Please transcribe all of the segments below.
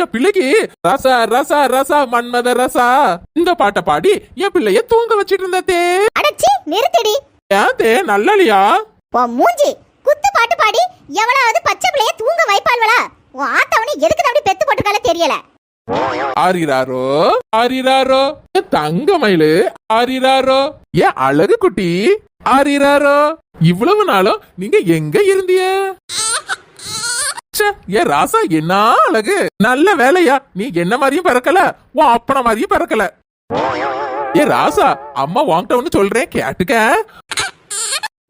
என் பிள்ளைக்கு ரசா ரசா ரசா மன்மத ரசா. இந்த பாட்டை பாடி என் பிள்ளைய தூங்க வச்சிட்டு இருந்ததே அடச்சி நிறுத்தடி. ஏன் தே நல்லலியா? உன் மூஞ்சி குத்து பாட்டு பாடி எவளாவது பச்சை பிள்ளைய தூங்க வைப்பாள்வளா? உன் ஆத்தவனி எதுக்கு அப்படி பெத்து போட்டுருக்கால தெரியல. ஆரிராரோ ஆரிராரோ தங்க மயிலு ஆரிராரோ ஏன் அழகு குட்டி ஆரிராரோ இவ்வளவு நாளும் நீங்க எங்க இருந்திய? ஏ ராசா என்ன அழகு? நல்ல வேலையா? நீ என்ன மாதிரியும் பிறக்கல. உன் அப்பன மாதிரியும் பிறக்கல. ஏ ராசா அம்மா வாங்கிட்ட ஒண்ணு சொல்றேன் கேட்டுக்க.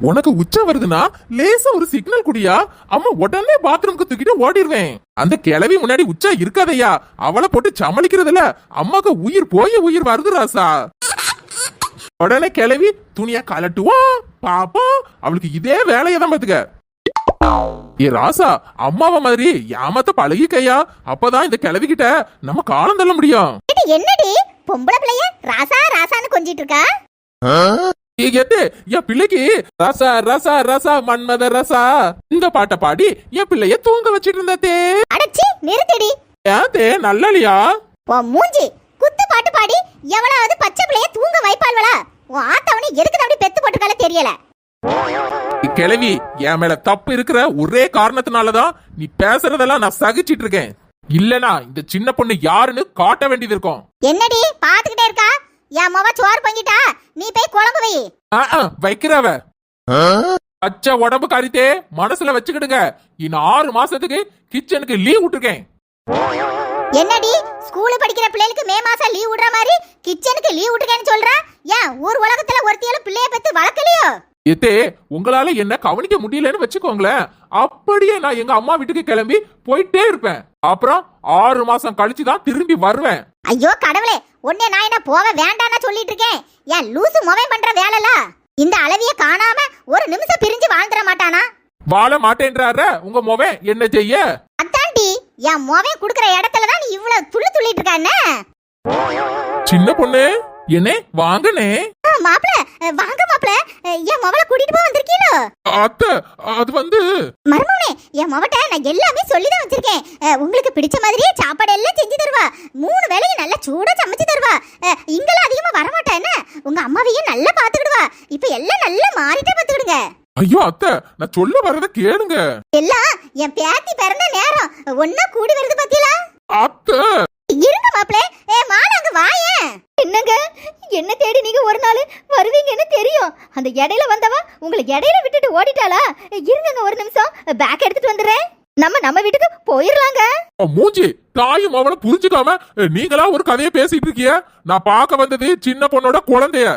உனக்கு உச்சம் வருதுன்னா லேசா ஒரு சிக்னல் குடியா? அம்மா உடனே பாத்ரூம்க்கு தூக்கிட்டு ஓடிடுவேன் அந்த கிளவி முன்னாடி உச்சா இருக்காதையா? அவளை போட்டு சமாளிக்கிறதுல அம்மாக்கு உயிர் போய் உயிர் வருது ராசா. உடனே கிளவி துணியா கலட்டுவோம் பாப்போம் அவளுக்கு இதே வேலையை தான் பாத்துக்க ஏ ராசா அம்மாவ மாதிரி ஏமாத்த பழகிக்கையா? அப்பதான் இந்த கிளவி கிட்ட நம்ம காலம் தள்ள முடியும். இது என்னடி? பொம்பளை பிள்ளைய ராசா ராசான்னு கொஞ்சிட்டு இருக்கா? என் பிள்ளைக்கு ரசா ரசா ரசா மன்மத ரசா. இந்த பாட்டை பாடி என் பிள்ளைய தூங்க வச்சிட்டு இருந்ததே. அடச்சி நிறுத்தடி. ஏன் தே நல்லலியா? உன் மூஞ்சி குத்து பாட்டு பாடி எவளாவது பச்சை பிள்ளைய தூங்க வைப்பாள்வளா? உன் ஆத்தவனி எதுக்கு அப்படி பெத்து போட்டுருக்கால தெரியல. கிழவி என் மேல தப்பு இருக்கிற ஒரே காரணத்தினாலதான் நீ பேசுறதெல்லாம் நான் சகிச்சிட்டு இருக்கேன் இல்லனா இந்த சின்ன பொண்ணு யாருன்னு காட்ட வேண்டியது இருக்கும். என்னடி பாத்துக்கிட்டே இருக்கா? என் மொவ சோறு பொங்கிட்டா? நீ போய் குழம்பு வை. வைக்கிறவ பச்சை உடம்பு கறித்தே மனசுல வச்சுக்கிடுங்க. இன்னும் ஆறு மாசத்துக்கு கிச்சனுக்கு லீவ் விட்டுருக்கேன். என்னடி ஸ்கூல் படிக்கிற பிள்ளைகளுக்கு மே மாசம் லீவ் விடுற மாதிரி கிச்சனுக்கு லீவ் விட்டுருக்கேன்னு சொல்ற? ஏன் ஊர் உலகத்துல ஒருத்தியால பிள்ளைய பெத்து வளர்க்கலையோ? எத்தே உங்களால என்ன கவனிக்க முடியலன்னு வச்சுக்கோங்களேன். அப்படியே நான் எங்க அம்மா வீட்டுக்கு கிளம்பி போயிட்டே இருப்பேன். அப்புறம் ஆறு மாசம் கழிச்சு தான் திரும்பி வருவேன். ஐயோ கடவுளே உன்னை நான் என்ன போக வேண்டாம்னா சொல்லிட்டு இருக்கேன். ஏன் லூசு மொபைல் பண்ற வேலைல? இந்த அளவிய காணாம ஒரு நிமிஷம் பிரிஞ்சு வாழ்ந்துட மாட்டானா? வாழ மாட்டேன்றார உங்க மொபைல் என்ன செய்ய? அத்தாண்டி என் மொபைல் குடுக்கற இடத்துல தான் நீ இவ்வளவு துள்ளு துள்ளிட்டு இருக்க என்ன? சின்ன பொண்ணு என்னே வாங்கனே மாப்பிள வாங்க மாப்பிள. என் மொபைல கூட்டிட்டு போய் வந்திருக்கீங்களோ அத்தை அது வந்து மருமவனே என் மொபட்ட நான் எல்லாமே சொல்லி தான் வச்சிருக்கேன் உங்களுக்கு பிடிச்ச மாதிரியே சாப்பாடு எல்லாம் செஞ்சு தருவா. மூணு வேளையும் நல்லா சூடா சமைச்சு தருவா. இங்கெல்லாம் அதிகமா வரமாட்டா என்ன? உங்க அம்மாவையும் நல்லா பாத்துக்கிடுவா இப்ப எல்லாம் நல்லா மாறிட்டே பாத்துக்கிடுங்க ஐயோ அத்தை நான் சொல்ல வரத கேளுங்க. எல்லாம் என் பேத்தி பிறந்த நேரம். ஒன்னா கூடி வருது பாத்தீங்களா? அத்தை இருங்க மாப்பிளே ஏ மாடு அங்க வாயேன் என்னங்க என்ன தேடி நீங்க ஒரு நாள் வருவீங்கன்னு தெரியும் அந்த இடையில வந்தவா உங்களை இடையில விட்டுட்டு ஓடிட்டாளா? இருங்கங்க ஒரு நிமிஷம். பேக் எடுத்துட்டு வந்துடுறேன். நம்ம நம்ம வீட்டுக்கு போயிடலாங்க. மூஞ்சி தாயும் அவனை புரிஞ்சுக்காம நீங்களா ஒரு கதையை பேசிட்டு இருக்கிய நான் பார்க்க வந்தது சின்ன பொண்ணோட குழந்தைய.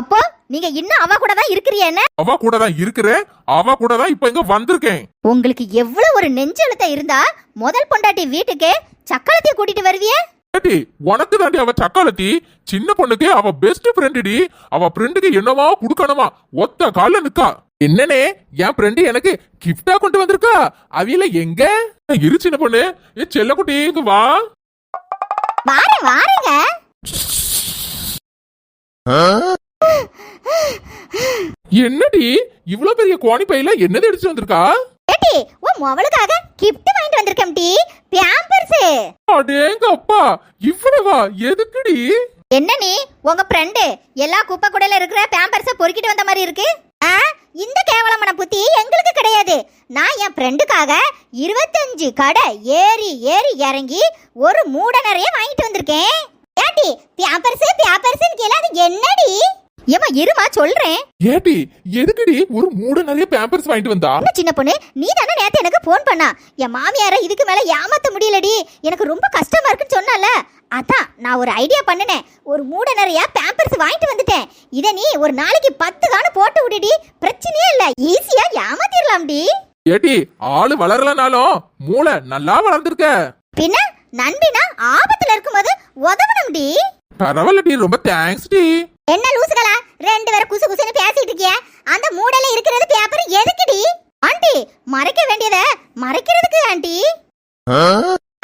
அப்போ நீங்க இன்னும் அவ கூட தான் இருக்கிறீ என்ன? அவ கூட தான் இருக்கிறேன். அவ கூட தான் இப்ப இங்க வந்திருக்கேன். உங்களுக்கு எவ்வளவு ஒரு நெஞ்செழுத்தம் இருந்தா முதல் பொண்டாட்டி வீட்டுக்கு சக்கரத்தை கூட்டிட்டு வருவியே? ஏடி உனக்கு தாண்டி அவ சக்காலத்தி சின்ன பொண்ணுக்கு அவ பெஸ்ட் ஃப்ரெண்டுடி அவ ஃப்ரெண்டுக்கு என்னவா குடுக்கணுமா? ஒத்த கால்ல நிக்கா. என்னனே என் ஃப்ரெண்டு எனக்கு கிஃப்டா கொண்டு வந்திருக்கா? அவியல எங்க? இரு சின்ன பொண்ணு. ஏ செல்லக்குட்டி இங்க வா. வாரேன் வாரேங்க. என்னடி? இவ்ளோ பெரிய கோணி பையில என்னது எடுத்து வந்திருக்கா? ஏட்டி உன் மொவளுக்காக கிஃப்ட் வாங்கிட்டு வந்திருக்கேன் டி பேம்பர்ஸ் அடேங்க அப்பா? இவ்வளவா? எதுக்குடி? என்ன நீ? உங்க ஃப்ரெண்டு எல்லா குப்பை குடையில இருக்கிற பேம்பர்ஸ பொறுக்கிட்டு வந்த மாதிரி இருக்கு? ஆ? இந்த கேவலமான புத்தி எங்களுக்கு கிடையாது. நான் என் ஃப்ரெண்டுக்காக இருபத்தஞ்சு கடை ஏறி ஏறி இறங்கி ஒரு மூட நிறைய வாங்கிட்டு வந்திருக்கேன். ஏட்டி பேப்பர்ஸ் பேப்பர்ஸ்னு கேள அது என்னடி? ஏமா இருமா சொல்றேன். ஏடி எதுக்குடி ஒரு மூட நிறைய பேம்பர்ஸ் வாங்கிட்டு வந்தா? என்ன சின்ன பொண்ணு நீ தானே நேத்து எனக்கு ஃபோன் பண்ணா. என் மாமியார இதுக்கு மேல ஏமாத்த முடியலடி. எனக்கு ரொம்ப கஷ்டமா இருக்குன்னு சொன்னால. அதான் நான் ஒரு ஐடியா பண்ணினேன். ஒரு மூட நிறைய பேம்பர்ஸ் வாங்கிட்டு வந்துட்டேன். இத நீ ஒரு நாளைக்கு பத்து காண போட்டு விடுடி. பிரச்சனையே இல்ல. ஈஸியா ஏமாத்திரலாம்டி. ஏடி ஆளு வளரலனாலும் மூளை நல்லா வளர்ந்துருக்க. பின்ன நண்பினா ஆபத்துல இருக்கும்போது உதவணும்டி. பரவாயில்லடி ரொம்ப தேங்க்ஸ் டி. என்ன லூசுகளா ரெண்டு பேரும் குசு குசுன்னு பேசிட்டு இருக்கிய. அந்த மூடையில இருக்கிறது பேப்பர் எதுக்குடி? ஆண்டி மறைக்க வேண்டியத மறைக்கிறதுக்கு ஆண்டி.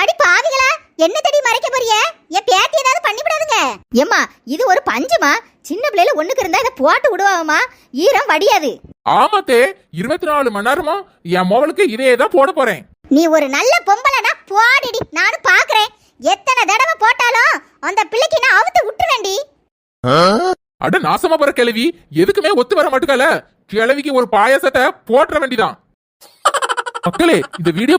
அடி பாவிகளா என்ன தடி மறைக்க போறிய? என் பேத்தி ஏதாவது பண்ணிவிடாதுங்க. ஏம்மா இது ஒரு பஞ்சுமா? சின்ன பிள்ளைல ஒண்ணுக்கு இருந்தா இதை போட்டு விடுவாமா ஈரம் வடியாது. ஆமாத்தே இருபத்தி நாலு மணி நேரமும் என் மொபைலுக்கு இதே தான் போட போறேன். நீ ஒரு நல்ல பொம்பளைனா போடிடி நானும் பாக்குறேன். எத்தனை தடவை போட்டாலும் அந்த பிள்ளைக்கு நான் அவுத்து விட்டுருவேண்டி அட நாசமா போற கிழவி. எதுக்குமே ஒத்து வர மாட்டுக்கல கிழவிக்கு ஒரு பாயாசத்தை போட்டுற வேண்டிதான். மக்களே இந்த வீடியோ